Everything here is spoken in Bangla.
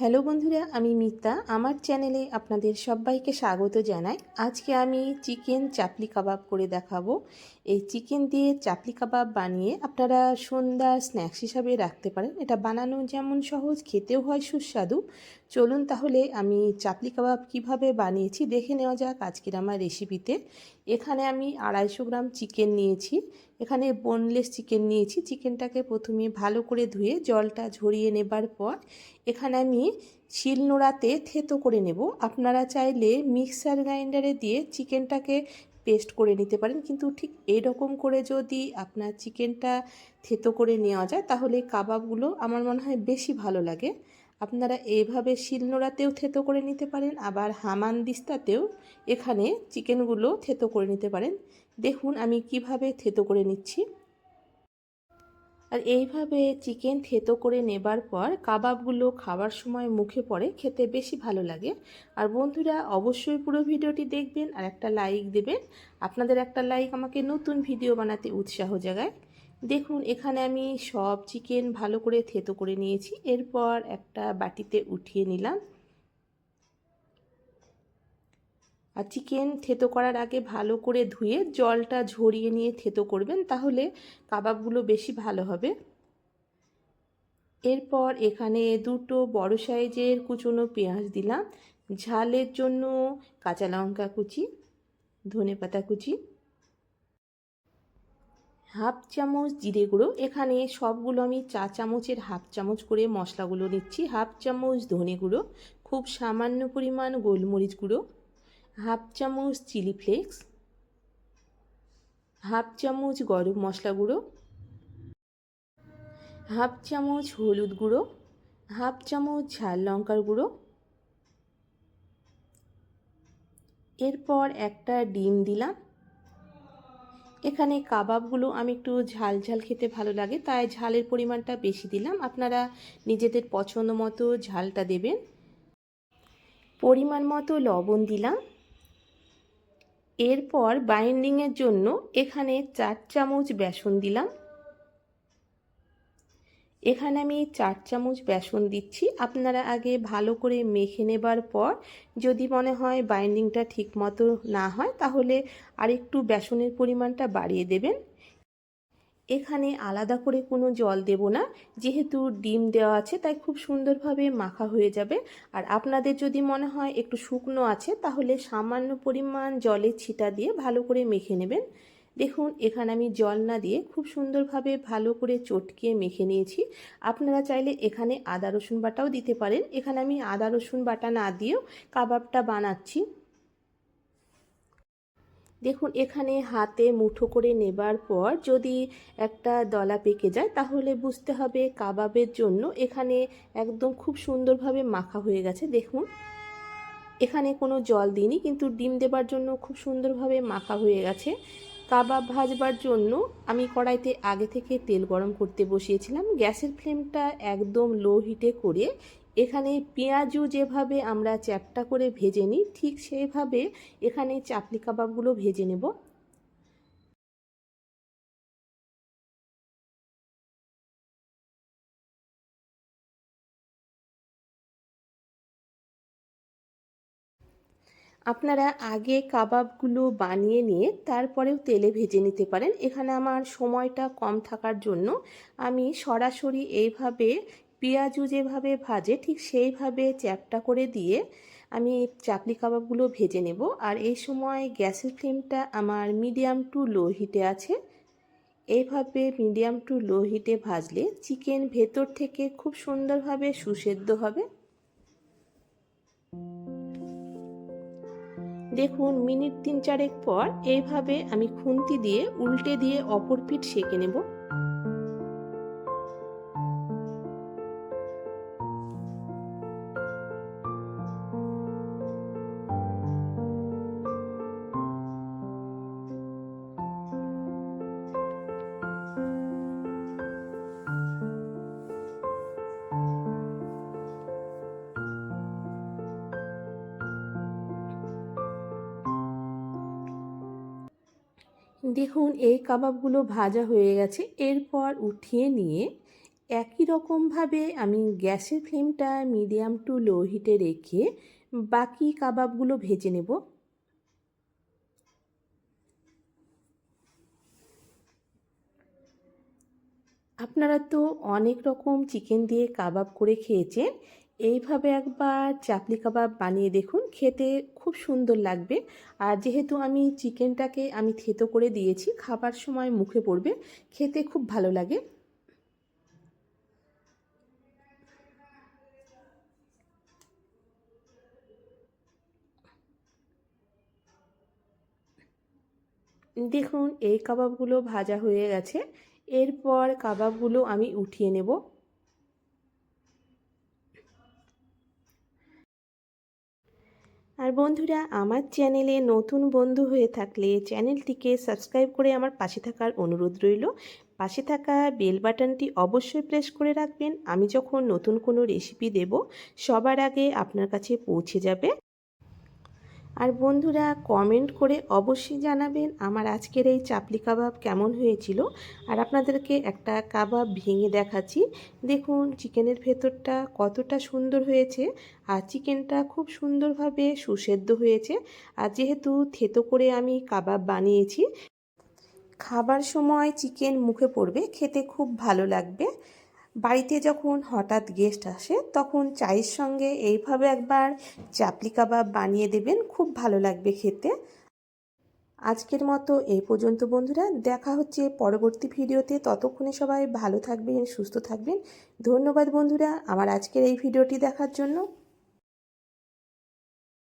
হ্যালো বন্ধুরা, আমি মিতা। আমার চ্যানেলে আপনাদের সবাইকে স্বাগত জানাই। আজকে আমি চিকেন চাপলি কাবাব করে দেখাবো। এই চিকেন দিয়ে চাপলি কাবাব বানিয়ে আপনারা সন্ধ্যা স্ন্যাক্স হিসাবে রাখতে পারেন। এটা বানানো যেমন সহজ, খেতেও হয় সুস্বাদু। চলুন তাহলে আমি চাপলি কাবাব কীভাবে বানিয়েছি দেখে নেওয়া যাক আজকের আমার রেসিপিতে। এখানে আমি আড়াইশো গ্রাম চিকেন নিয়েছি। এখানে বোনলেস চিকেন নিয়েছি। চিকেনটাকে প্রথমে ভালো করে ধুয়ে জলটা ঝরিয়ে নেবার পর এখানে আমি শিলনোড়াতে থেতো করে নেব। আপনারা চাইলে মিক্সার গ্রাইন্ডারে দিয়ে চিকেনটাকে পেস্ট করে নিতে পারেন। কিন্তু ঠিক এইরকম করে যদি আপনার চিকেনটা থেতো করে নেওয়া যায়, তাহলে কাবাবগুলো আমার মনে হয় বেশি ভালো লাগে। আপনারা এইভাবে শিলনোড়াতেও থেতো করে নিতে পারেন, আবার হামান দিস্তাতেও এখানে চিকেনগুলো থেতো করে নিতে পারেন। দেখুন আমি কীভাবে থেতো করে নিচ্ছি। আর এইভাবে চিকেন থেতো করে নেবার পর কাবাবগুলো খাবার সময় মুখে পড়ে, খেতে বেশি ভালো লাগে। আর বন্ধুরা, অবশ্যই পুরো ভিডিওটি দেখবেন আর একটা লাইক দেবেন। আপনাদের একটা লাইক আমাকে নতুন ভিডিও বানাতে উৎসাহ জাগায়। দেখুন, এখানে আমি সব চিকেন ভালো করে থেতো করে নিয়েছি। এরপর একটা বাটিতে উঠিয়ে নিলাম। আর চিকেন থেতো করার আগে ভালো করে ধুয়ে জলটা ঝরিয়ে নিয়ে থেতো করবেন, তাহলে কাবাবগুলো বেশি ভালো হবে। এরপর এখানে দুটো বড় সাইজের কুচনো পেঁয়াজ দিলাম। ঝালের জন্য কাঁচা লঙ্কা কুচি ধনে পাতা কুচি হাফ চামচ জিরে গুঁড়ো। এখানে সবগুলো আমি চা চামচের হাফ চামচ করে মশলাগুলো নিচ্ছি। হাফ চামচ ধনে গুঁড়ো, খুব সামান্য পরিমাণ গোলমরিচ গুঁড়ো, হাফ চামচ চিলি ফ্লেক্স, হাফ চামচ গরম মশলা গুঁড়ো, হাফ চামচ হলুদ গুঁড়ো, হাফ চামচ ঝাল লঙ্কার গুঁড়ো। এরপর একটা ডিম দিলাম। এখানে কাবাবগুলো আমি একটু ঝাল ঝাল খেতে ভালো লাগে, তাই ঝালের পরিমাণটা বেশি দিলাম। আপনারা নিজেদের পছন্দ মতো ঝালটা দেবেন। পরিমাণ মতো লবণ দিলাম। এরপর বাইন্ডিংয়ের জন্য এখানে চার চামচ বেসন দিলাম। এখানে আমি চার চামচ বেসন দিচ্ছি। আপনারা আগে ভালো করে মেখে নেবার পর যদি মনে হয় বাইন্ডিংটা ঠিক মতো না হয়, তাহলে আরেকটু বেসনের পরিমাণটা বাড়িয়ে দেবেন। এখানে আলাদা করে কোনো জল দেব না। যেহেতু ডিম দেওয়া আছে, তাই খুব সুন্দরভাবে মাখা হয়ে যাবে। আর আপনাদের যদি মনে হয় একটু শুকনো আছে, তাহলে সামান্য পরিমাণ জলের ছিটা দিয়ে ভালো করে মেখে নেবেন। দেখুন, এখানে আমি জল না দিয়ে খুব সুন্দরভাবে ভালো করে চটকিয়ে মেখে নিয়েছি। আপনারা চাইলে এখানে আদা, রসুন বাটাও দিতে পারেন। এখানে আমি আদা, রসুন বাটা না দিয়েও কাবাবটা বানাচ্ছি। দেখুন, এখানে হাতে মুঠো করে নেবার পর যদি একটা দলা পেকে যায়, তাহলে বুঝতে হবে কাবাবের জন্য এখানে একদম খুব সুন্দরভাবে মাখা হয়ে গেছে। দেখুন, এখানে কোনো জল দিইনি, কিন্তু ডিম দেবার জন্য খুব সুন্দরভাবে মাখা হয়ে গেছে। কাবাব ভাজবার জন্য আমি কড়াইতে আগে থেকে তেল গরম করতে বসিয়েছিলাম। গ্যাসের ফ্লেমটা একদম লো হিটে করে এখানে পেঁয়াজও যেভাবে আমরা চ্যাপটা করে ভেজে নিই, ঠিক সেইভাবে এখানে চাপলি কাবাবগুলো ভেজে নেব। আপনারা আগে কাবাবগুলো বানিয়ে নিয়ে তারপরেও তেলে ভেজে নিতে পারেন। এখানে আমার সময়টা কম থাকার জন্য আমি সরাসরি এইভাবে পেঁয়াজু যেভাবে ভাজে ঠিক সেইভাবে চ্যাপটা করে দিয়ে আমি চাপলি কাবাবগুলো ভেজে নেব। আর এই সময় গ্যাসের ফ্লেমটা আমার মিডিয়াম টু লো হিটে আছে। এইভাবে মিডিয়াম টু লো হিটে ভাজলে চিকেন ভেতর থেকে খুব সুন্দরভাবে সুসেদ্ধ হবে। দেখুন, মিনিট তিন চারেক পর এইভাবে আমি খুন্তি দিয়ে উল্টে দিয়ে অপর পিঠ সেঁকে নেব। দেখুন, এই কাবাবগুলো ভাজা হয়ে গেছে। এরপর উঠিয়ে নিয়ে একই রকমভাবে আমি গ্যাসের ফ্লেমটা মিডিয়াম টু লো হিটে রেখে বাকি কাবাবগুলো ভেজে নেব। আপনারা তো অনেক রকম চিকেন দিয়ে কাবাব করে খেয়েছেন। এইভাবে একবার চাপলি কাবাব বানিয়ে দেখুন, খেতে খুব সুন্দর লাগবে। আর যেহেতু আমি চিকেনটাকে আমি থেতো করে দিয়েছি, খাবার সময় মুখে পড়বে, খেতে খুব ভালো লাগে। দেখুন, এই কাবাবগুলো ভাজা হয়ে গেছে। এরপর কাবাবগুলো আমি উঠিয়ে নেব। আর বন্ধুরা, আমার চ্যানেলে নতুন বন্ধু হয়ে থাকলে চ্যানেলটিকে সাবস্ক্রাইব করে আমার পাশে থাকার অনুরোধ রইল। পাশে থাকা বেল বাটনটি অবশ্যই প্রেস করে রাখবেন। আমি যখন নতুন কোনো রেসিপি দেব, সবার আগে আপনার কাছে পৌঁছে যাবে। আর বন্ধুরা কমেন্ট করে অবশ্যই জানাবেন আমার আজকের এই চাপলি কাবাব কেমন হয়েছিল। আর আপনাদেরকে একটা কাবাব ভেঙে দেখাচ্ছি। দেখুন, চিকেনের ভেতরটা কতটা সুন্দর হয়েছে আর চিকেনটা খুব সুন্দরভাবে সুসেদ্ধ হয়েছে। আর যেহেতু থেতো করে আমি কাবাব বানিয়েছি, খাবার সময় চিকেন মুখে পড়বে, খেতে খুব ভালো লাগবে। বাড়িতে যখন হঠাৎ গেস্ট আসে, তখন চায়ের সঙ্গে এইভাবে একবার চাপলি কাবাব বানিয়ে দেবেন, খুব ভালো লাগবে খেতে। আজকের মতো এই পর্যন্ত বন্ধুরা, দেখা হচ্ছে পরবর্তী ভিডিওতে। ততক্ষণে সবাই ভালো থাকবেন, সুস্থ থাকবেন। ধন্যবাদ বন্ধুরা, আমার আজকের এই ভিডিওটি দেখার জন্য।